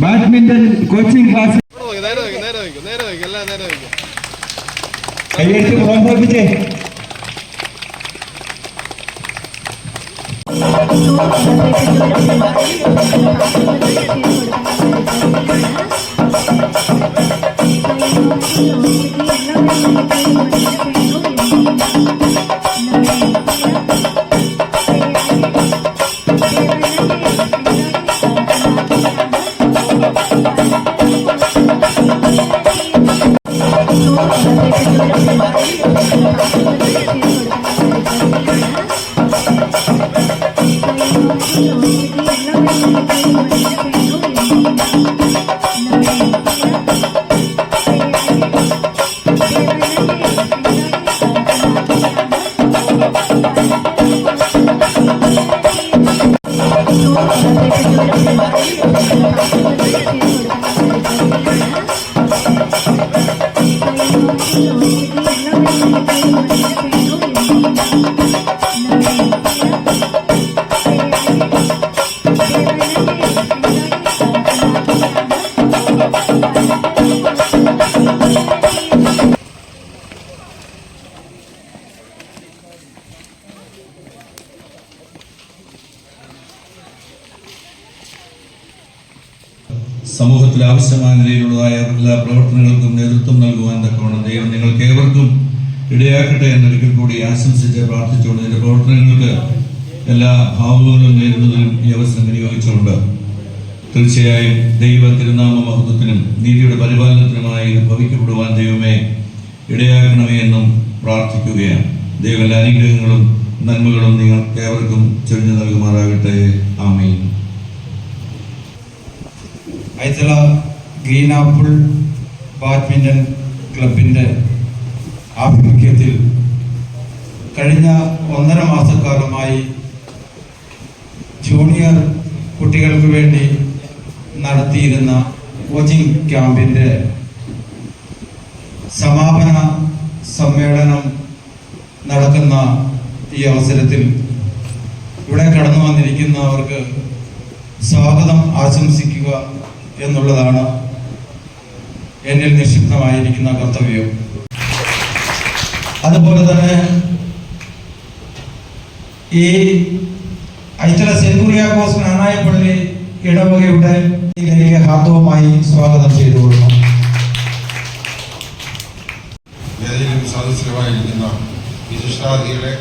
Badminton coaching class. നേരെ വയ്ക്കും നേരെ വയ്ക്കും ആവശ്യമായ നിലയിലുള്ളതായ എല്ലാ പ്രവർത്തനങ്ങൾക്കും നേതൃത്വം നൽകുവാൻ തക്കവണ്ണം ദൈവം നിങ്ങൾക്ക് ഏവർക്കും ഇടയാക്കട്ടെ എന്നൊരിക്കൽ കൂടി ആശംസിച്ച് പ്രാർത്ഥിച്ചുകൊണ്ട് എന്റെ പ്രവർത്തനങ്ങൾക്ക് എല്ലാ ഭാവുകളും നേരിടുന്നതിനും ഈ അവസരം വിനിയോഗിച്ചുകൊണ്ട് തീർച്ചയായും ദൈവ തിരുനാമ മഹത്വത്തിനും നീതിയുടെ പരിപാലനത്തിനുമായി ഇത് ഭവിക്കപ്പെടുവാൻ ദൈവമേ ഇടയാക്കണമേ എന്നും പ്രാർത്ഥിക്കുകയാണ്. ദൈവ എല്ലാ അനുഗ്രഹങ്ങളും നന്മകളും നിങ്ങൾക്ക് ഏവർക്കും ചൊരിഞ്ഞു നൽകുമാറാകട്ടെ. ആമീൻ. ഐത്തള ഗ്രീൻ ആപ്പിൾ ബാഡ്മിന്റൺ ക്ലബിന്റെ ആഭിമുഖ്യത്തിൽ കഴിഞ്ഞ ഒന്നര മാസക്കാലമായി ജൂനിയർ കുട്ടികൾക്ക് വേണ്ടി നടത്തിയിരുന്ന കോച്ചിങ് ക്യാമ്പിന്റെ സമാപന സമ്മേളനം നടക്കുന്ന ഈ അവസരത്തിൽ ഇവിടെ കടന്നു വന്നിരിക്കുന്നവർക്ക് സ്വാഗതം ആശംസിക്കുക എന്നുള്ളതാണ് എന്നിൽ നിക്ഷിപ്തമായിരിക്കുന്ന കർത്തവ്യം. അതുപോലെ തന്നെ ഈ ഐത്തല സെന്റ് കുര്യാക്കോസ് നാനായപ്പള്ളി ഇടവകയുടെ ഇതിലേക്ക് ഹാർദവുമായി സ്വാഗതം ചെയ്തു വേദിയിലും സദസ്സിലുമായിരിക്കുന്ന വിശിഷ്ടാതിഥികളെ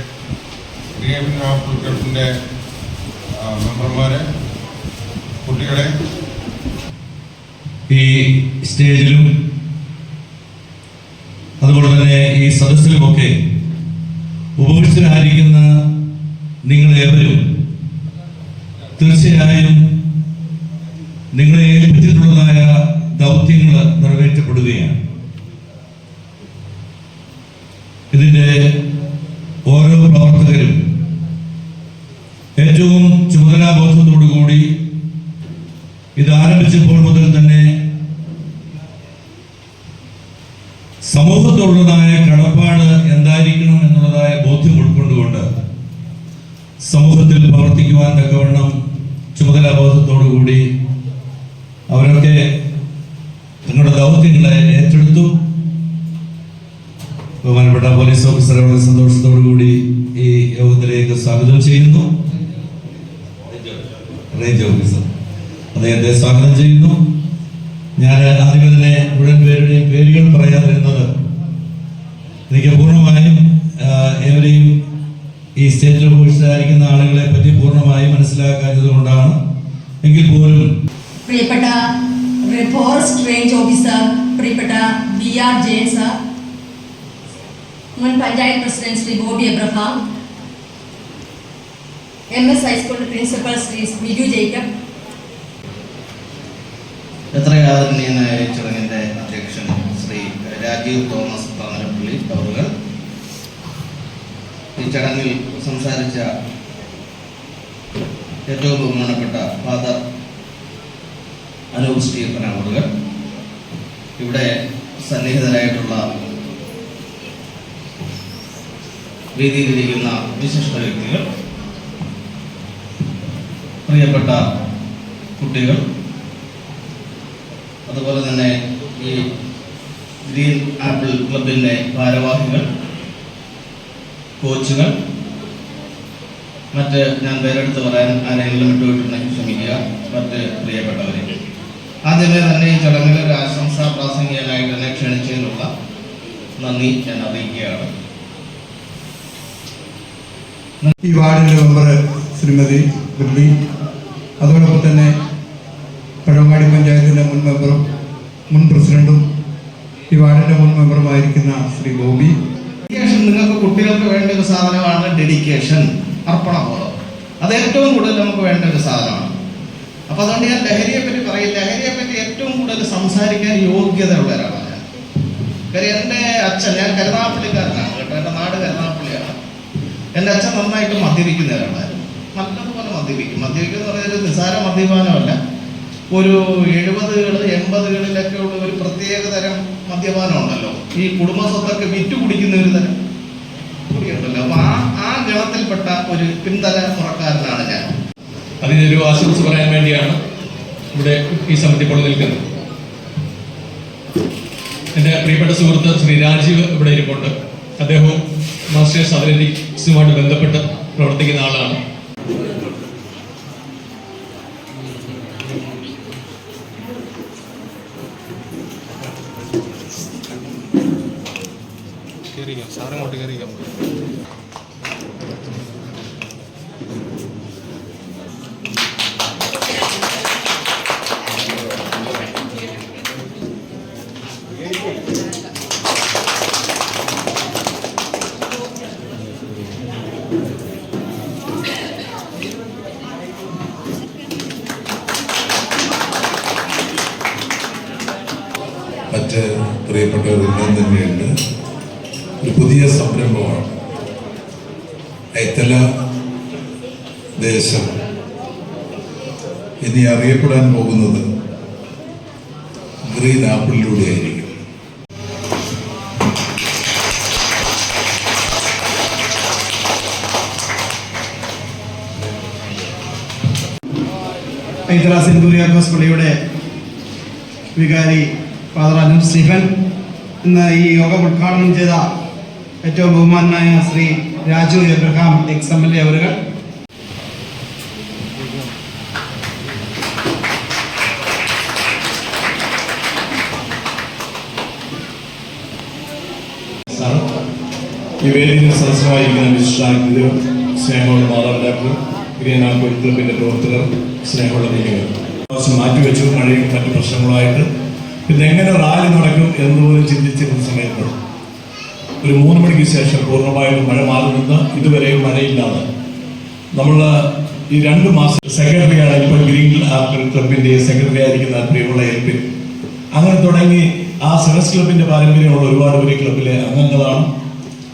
ക്ലബിന്റെ മെമ്പർമാരെ കുട്ടികളെ ഈ സ്റ്റേജിലും അതുപോലെ തന്നെ ഈ സദസ്സിലുമൊക്കെ ഉപവിഷ്ടരായിരിക്കുന്ന നിങ്ങളേവരും തീർച്ചയായും നിങ്ങളെ ഏൽപ്പിച്ചിട്ടുള്ളതായ ദൗത്യങ്ങൾ നിറവേറ്റപ്പെടുകയാണ്. ഇതിന്റെ ഓരോ പ്രവർത്തകരും ഏറ്റവും ചുമതലാബോധത്തോടു കൂടി ഇത് ആരംഭിച്ചപ്പോൾ മുതൽ തന്നെ സമൂഹത്തോടുള്ളതായ കടപ്പാട് എന്തായിരിക്കണം എന്നുള്ളതായ ബോധ്യം ഉൾക്കൊണ്ടുകൊണ്ട് സമൂഹത്തിൽ പ്രവർത്തിക്കുവാൻ തക്കവണ്ണം ചുമതലാബോധത്തോടുകൂടി അവരൊക്കെ തങ്ങളുടെ ദൗത്യങ്ങളെ ഏറ്റെടുത്തു. ബഹുമാനപ്പെട്ട പോലീസ് ഓഫീസറുടെ വളരെ സന്തോഷത്തോടു കൂടി ഈ യോഗത്തിലേക്ക് സ്വാഗതം ചെയ്യുന്നു. റേഞ്ച് ഓഫീസർ അദ്ദേഹത്തെ സ്വാഗതം ചെയ്യുന്നു. ഞാൻ ആദ്യമേ തന്നെ മുഴുവൻ പേരുടെയും പേരുകൾ പറയാതിരുന്നത് എനിക്ക് പൂർണമായും എവിടെയും ഈ സ്റ്റേറ്റിൽ ഉപയോഗിച്ചായിരിക്കുന്ന ആളുകളെ പറ്റി പൂർണമായും മനസ്സിലാക്കാത്തത് കൊണ്ടാണ് എങ്കിൽ പോലും പ്രിയപ്പെട്ട ഫോറസ്റ്റ് റേഞ്ച് ഓഫീസർ പ്രിയപ്പെട്ട ബി ആർ ജയൻ സാർ മുൻ panchayat president Shri Bobby Abraham M S high school principal Shri Biju Jacob. എത്ര ആദരണീയനായ ചടങ്ങിന്റെ അധ്യക്ഷൻ ശ്രീ രാജീവ് തോമസ് പാമരപ്പള്ളി ഈ ചടങ്ങിൽ സംസാരിച്ച ഏറ്റവും ബഹുമാനപ്പെട്ട ഫാദർ അനൂപ് സ്റ്റീഫൻ അവറുകൾ ഇവിടെ സന്നിഹിതരായിട്ടുള്ള രീതിയിലിരിക്കുന്ന വിശിഷ്ട വ്യക്തികൾ പ്രിയപ്പെട്ട കുട്ടികൾ അതുപോലെ തന്നെ ഈ ഗ്രീൻ ആപ്പിൾ ക്ലബിന്റെ ഭാരവാഹികൾ കോച്ചുകൾ മറ്റ് ഞാൻ പേരെടുത്ത് പറയാൻ ആരെങ്കിലും വിട്ടുപോയിട്ടുണ്ടെങ്കിൽ ക്ഷമിക്കുക. മറ്റ് പ്രിയപ്പെട്ടവരെ. ആദ്യമേ തന്നെ ഈ ചടങ്ങിൽ ഒരു ആശംസാ പ്രാസംഗികനായിട്ട് എന്നെ ക്ഷണിച്ചതിനുള്ള നന്ദി ഞാൻ അറിയിക്കുകയാണ്. ഈ വാർഡിന്റെ മെമ്പർ ശ്രീമതി മുരളി അതോടൊപ്പം തന്നെ പഴവങ്ങാടി പഞ്ചായത്തിന്റെ മുൻ മെമ്പറും മുൻ പ്രസിഡന്റും ഈ വാർഡിന്റെ മുൻ മെമ്പറുമായിരിക്കുന്ന ശ്രീ ബോബി. ഡെഡിക്കേഷൻ നിങ്ങൾക്ക് കുട്ടികൾക്ക് വേണ്ട ഒരു സാധനമാണ് ഡെഡിക്കേഷൻ അർപ്പണബോധം അത് ഏറ്റവും കൂടുതൽ നമുക്ക് വേണ്ട ഒരു സാധനമാണ്. അപ്പൊ അതുകൊണ്ട് ഞാൻ ലഹരിയെ പറ്റി പറയും. ലഹരിയെ പറ്റി ഏറ്റവും കൂടുതൽ സംസാരിക്കാൻ യോഗ്യതയുള്ള ഒരാളാണ് ഞാൻ. കാര്യം എന്റെ അച്ഛൻ ഞാൻ കരുനാപ്പള്ളിക്കാരനാണ് കേട്ടോ. എന്റെ നാട് കരുനാപ്പള്ളിയാണ് എന്റെ അച്ഛൻ നന്നായിട്ട് മദ്യപിക്കുന്ന ഒരാളായിരുന്നു. നല്ലതുപോലെ മദ്യപിക്കും. മദ്യപിക്കുക എന്ന് നിസാര മദ്യപാനമല്ല. ഒരു എഴുപതുകൾ ഈ കുടുംബസ്വത്തൊക്കെ വിറ്റു കുടിക്കുന്ന ഒരു തരം കുടിയുണ്ടല്ലോ അപ്പൊ ആ ആ ഗണത്തിൽപ്പെട്ട ഒരു പിന്തലമുറക്കാരനാണ് ഞാൻ. അതിനൊരു ആശംസ പറയാൻ വേണ്ടിയാണ് ഇവിടെ ഈ സമിതി ഇപ്പോൾ നിൽക്കുന്നത്. എന്റെ പ്രിയപ്പെട്ട സുഹൃത്ത് ശ്രീ രാജീവ് ഇവിടെ ഇരിപ്പുണ്ട്. അദ്ദേഹവും മാസ്റ്റേഴ്സ് അത്ലറ്റിക്സുമായിട്ട് ബന്ധപ്പെട്ട് പ്രവർത്തിക്കുന്ന ആളാണ്. കയറിക്കാം സാറങ്ങോട്ട് കയറിക്കാം മറ്റ് പ്രിയപ്പെട്ടവരെല്ലാം തന്നെയുണ്ട് ഒരു പുതിയ സംരംഭമാണ്. ഏറ്റല ദേശം. ഇനി അറിയപ്പെടാൻ പോകുന്നത് ഗ്രീൻ ആപ്പിളിലൂടെ ആയിരിക്കും. കുര്യാക്കോസ് പള്ളിയുടെ വികാരി ഫാദർ അനു സ്റ്റീഫൻ ഇന്ന് ഈ യോഗം ഉദ്ഘാടനം ചെയ്ത ഏറ്റവും ബഹുമാനായ Shri Raju Abraham ex M L A അവരുകൾ. സ്നേഹമുള്ള മാതാപിതാക്കൾ ക്ലബിന്റെ പ്രവർത്തകർ സ്നേഹമുള്ള ദിവസം മാറ്റിവെച്ചു മഴയും മറ്റു പ്രശ്നങ്ങളുമായിട്ട്. പിന്നെ എങ്ങനെ റാലി നടക്കും എന്ന് പോലും ചിന്തിച്ചിരുന്ന സമയത്ത് ഒരു മൂന്ന് മണിക്ക് ശേഷം പൂർണമായും മഴ മാറി നിന്ന് ഇതുവരെയും മഴയില്ലാതെ. നമ്മൾ ഈ രണ്ട് മാസം സെക്രട്ടറിയാണ് ഇപ്പോൾ ഗ്രീൻ ആപ്പിൾ ക്ലബിന്റെ സെക്രട്ടറി ആയിരിക്കുന്ന പ്രിയമുള്ള എൽ പി. അങ്ങനെ തുടങ്ങി ആ സെനസ് ക്ലബിന്റെ പാരമ്പര്യമുള്ള ഒരുപാട് പേര് ക്ലബിലെ അംഗങ്ങളാണ്.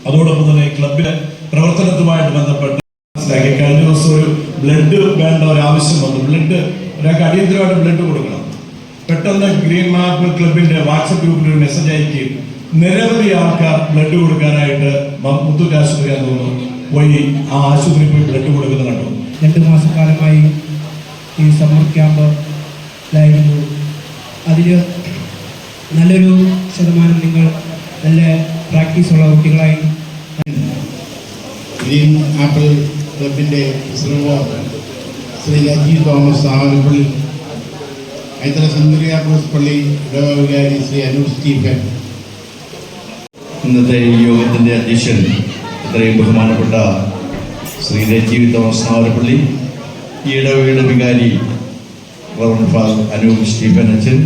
അതോടൊപ്പം തന്നെ ക്ലബിലെ പ്രവർത്തനത്തുമായിട്ട് ബന്ധപ്പെട്ട് മനസ്സിലാക്കി കഴിഞ്ഞ ദിവസം ഒരു ബ്ലഡ് വേണ്ട ഒരു ആവശ്യം വന്നു. ബ്ലഡ് ഒരാൾക്ക് അടിയന്തരമായിട്ട് ബ്ലഡ് കൊടുക്കണം. പെട്ടെന്ന് ഗ്രീൻ മാപ്പ് ക്ലബിന്റെ വാട്സപ്പ് ഗ്രൂപ്പിൽ ഒരു മെസ്സേജ് അയക്കുകയും നിരവധി ആൾക്കാർ ബ്ലഡ് കൊടുക്കാനായിട്ട് മുത്തൂറ്റ് ആശുപത്രി തോന്നുന്നു പോയി ആ ആശുപത്രി പോയി ബ്ലഡ് കൊടുക്കുന്നത് കണ്ടു. രണ്ട് മാസക്കാലമായി ഈ സമ്മർ ക്യാമ്പിലായിരുന്നു അതിൽ നല്ലൊരു ശതമാനം നിങ്ങൾ നല്ല പ്രാക്ടീസുള്ള കുട്ടികളായി. ഗ്രീൻ ആപ്പിൾ ക്ലബിന്റെ ശ്രീ രാജീവ് തോമസ് ആവലപ്പള്ളി ഹൈദരാബാദ് സെന്തുരിയാക്കോസ് പള്ളി ഇടവകാരി ശ്രീ അനൂപ് സ്റ്റീഫൻ ഇന്നത്തെ ഈ യോഗത്തിന്റെ അധ്യക്ഷൻ ഇത്രയും ബഹുമാനപ്പെട്ട ശ്രീ രജീവ് തോമസ് നാവരപ്പള്ളി ഈടവയുടെ വികാരി റവൺ അനൂപ് സ്റ്റീഫൻ അച്ഛൻ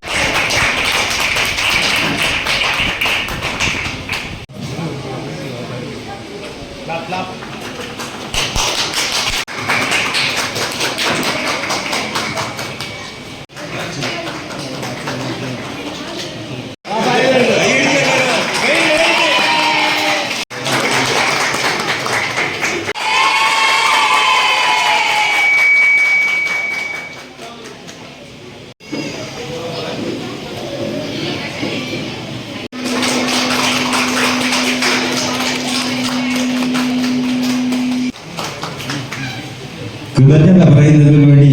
പറയുന്നതിന് വേണ്ടി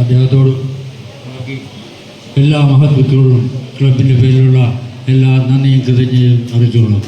അദ്ദേഹത്തോട് ബാക്കി എല്ലാ മഹത്വത്തോടും ക്ലബിന്റെ പേരിലുള്ള എല്ലാ നന്ദിയും കൃതജ്ഞതയും അറിയിച്ചുകൊള്ളും